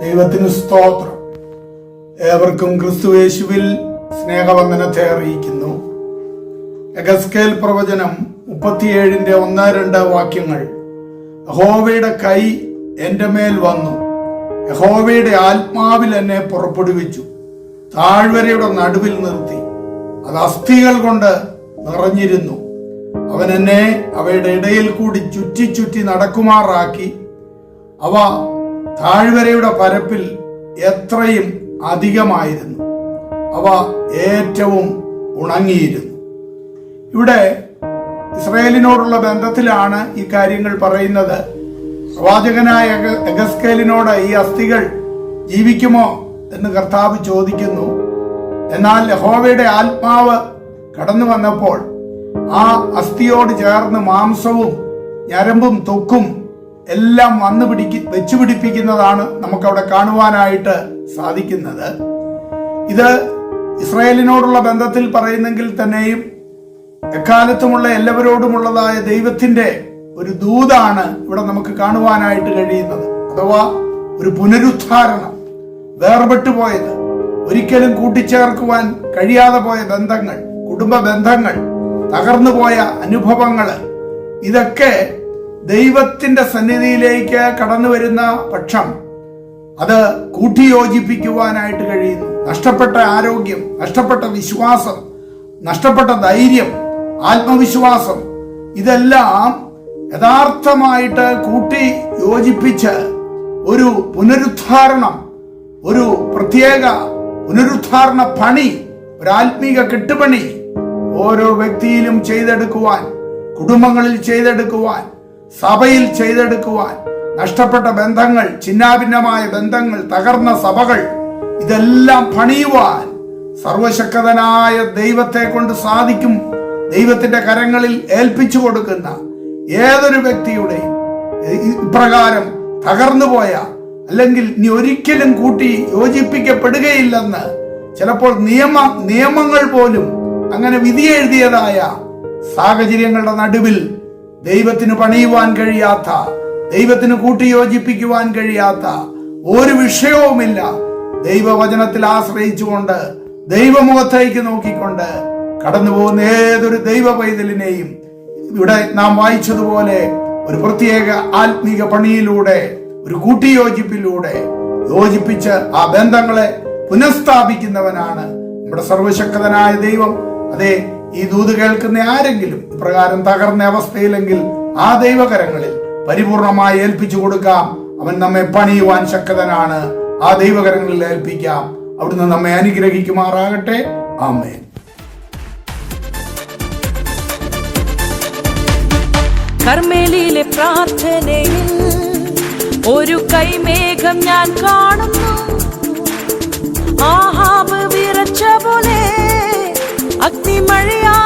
ദൈവത്തിന് സ്തോത്രം. ഏവർക്കും ക്രിസ്തുവേശുവിൽ സ്നേഹവന്ദനത്തെ അറിയിക്കുന്നു. എഗസ്കേൽ പ്രവചനം മുപ്പത്തിയേഴിന്റെ ഒന്ന് രണ്ട് വാക്യങ്ങൾ. യഹോവയുടെ കൈ എന്റെ മേൽ വന്നു. യഹോവയുടെ ആത്മാവിൽ എന്നെ പുറപ്പെടുവിച്ചു. താഴ്വരയുടെ നടുവിൽ നിർത്തി. അത് അസ്ഥികൾ കൊണ്ട് നിറഞ്ഞിരുന്നു. അവൻ എന്നെ അവയുടെ ഇടയിൽ കൂടി ചുറ്റി ചുറ്റി നടക്കുമാറാക്കി. അവ താഴ്വരയുടെ പരപ്പിൽ എത്രയും അധികമായിരുന്നു. അവ ഏറ്റവും ഉണങ്ങിയിരുന്നു. ഇവിടെ ഇസ്രയേലിനോടുള്ള ബന്ധത്തിലാണ് ഈ കാര്യങ്ങൾ പറയുന്നത്. പ്രവാചകനായ എഗ- എഗസ്കേലിനോട് ഈ അസ്ഥികൾ ജീവിക്കുമോ എന്ന് കർത്താവ് ചോദിക്കുന്നു. എന്നാൽ യഹോവയുടെ ആത്മാവ് കടന്നു വന്നപ്പോൾ ആ അസ്ഥിയോട് ചേർന്ന് മാംസവും ഞരമ്പും തൊക്കും എല്ലാം വന്നു പിടിക്ക് വെച്ചു പിടിപ്പിക്കുന്നതാണ് നമുക്കവിടെ കാണുവാനായിട്ട് സാധിക്കുന്നത്. ഇത് ഇസ്രായേലിനോടുള്ള ബന്ധത്തിൽ പറയുന്നെങ്കിൽ തന്നെയും എക്കാലത്തുമുള്ള എല്ലാവരോടുമുള്ളതായ ദൈവത്തിന്റെ ഒരു ദൂതാണ് ഇവിടെ നമുക്ക് കാണുവാനായിട്ട് കഴിയുന്നത്. അഥവാ ഒരു പുനരുദ്ധാരണം വേർപെട്ടു പോയത് ഒരിക്കലും കൂട്ടിച്ചേർക്കുവാൻ കഴിയാതെ പോയ ബന്ധങ്ങൾ കുടുംബ ബന്ധങ്ങൾ തകർന്നു പോയ അനുഭവങ്ങൾ ഇതൊക്കെ ദൈവത്തിന്റെ സന്നിധിയിലേക്ക് കടന്നു വരുന്ന പക്ഷം അത് കൂട്ടിയോജിപ്പിക്കുവാനായിട്ട് കഴിയുന്നു. നഷ്ടപ്പെട്ട ആരോഗ്യം നഷ്ടപ്പെട്ട വിശ്വാസം നഷ്ടപ്പെട്ട ധൈര്യം ആത്മവിശ്വാസം ഇതെല്ലാം യഥാർത്ഥമായിട്ട് കൂട്ടി യോജിപ്പിച്ച് ഒരു പുനരുദ്ധാരണം ഒരു പ്രത്യേക പുനരുദ്ധാരണ പണി ഒരു ആത്മീക കെട്ടുപണി ഓരോ വ്യക്തിയിലും ചെയ്തെടുക്കുവാൻ കുടുംബങ്ങളിൽ ചെയ്തെടുക്കുവാൻ സഭയിൽ ചെയ്തെടുക്കുവാൻ നഷ്ടപ്പെട്ട ബന്ധങ്ങൾ ചിന്നാഭിന്നമായ ബന്ധങ്ങൾ തകർന്ന സഭകൾ ഇതെല്ലാം പണിയുവാൻ സർവശക്തനായ ദൈവത്തെ കൊണ്ട് സാധിക്കും. ദൈവത്തിന്റെ കരങ്ങളിൽ ഏൽപ്പിച്ചു കൊടുക്കുന്ന ഏതൊരു വ്യക്തിയുടെയും ഇപ്രകാരം തകർന്നുപോയ അല്ലെങ്കിൽ ഇനി ഒരിക്കലും കൂട്ടി യോജിപ്പിക്കപ്പെടുകയില്ലെന്ന് ചിലപ്പോൾ നിയമ നിയമങ്ങൾ പോലും അങ്ങനെ വിധിയെഴുതിയതായ സാഹചര്യങ്ങളുടെ നടുവിൽ ദൈവത്തിന് പണിയുവാൻ കഴിയാത്ത ദൈവത്തിന് കൂട്ടി യോജിപ്പിക്കുവാൻ കഴിയാത്ത ഒരു വിഷയവുമില്ല. ദൈവവചനത്തിൽ ആശ്രയിച്ചുകൊണ്ട് ദൈവമുഖത്തേക്ക് നോക്കിക്കൊണ്ട് കടന്നു പോകുന്ന ഏതൊരു ദൈവ പൈതലിനെയും ഇവിടെ നാം വായിച്ചതുപോലെ ഒരു പ്രത്യേക ആത്മീക പണിയിലൂടെ ഒരു കൂട്ടിയോജിപ്പിലൂടെ യോജിപ്പിച്ച് ആ ബന്ധങ്ങളെ പുനഃസ്ഥാപിക്കുന്നവനാണ് നമ്മുടെ സർവശക്തനായ ദൈവം. അതെ ഈ ദൂത് കേൾക്കുന്ന ആരെങ്കിലും പ്രകാരം തകർന്ന അവസ്ഥയിലെങ്കിൽ ആ ദൈവകരങ്ങളിൽ പരിപൂർണമായി ഏൽപ്പിച്ചു കൊടുക്കാം. അവൻ നമ്മെ പണിയുവാൻ ശക്തനാണ്. ആ ദൈവകരങ്ങളിൽ ഏൽപ്പിക്കാം. അവിടുന്ന് നമ്മെ അനുഗ്രഹിക്കുമാറാകട്ടെ. ആമേൻ. കർമ്മേലിയിലെ പ്രാർത്ഥനയിൽ ഒരു കൈമേഘം ഞാൻ കാണുന്നു. अग्निमया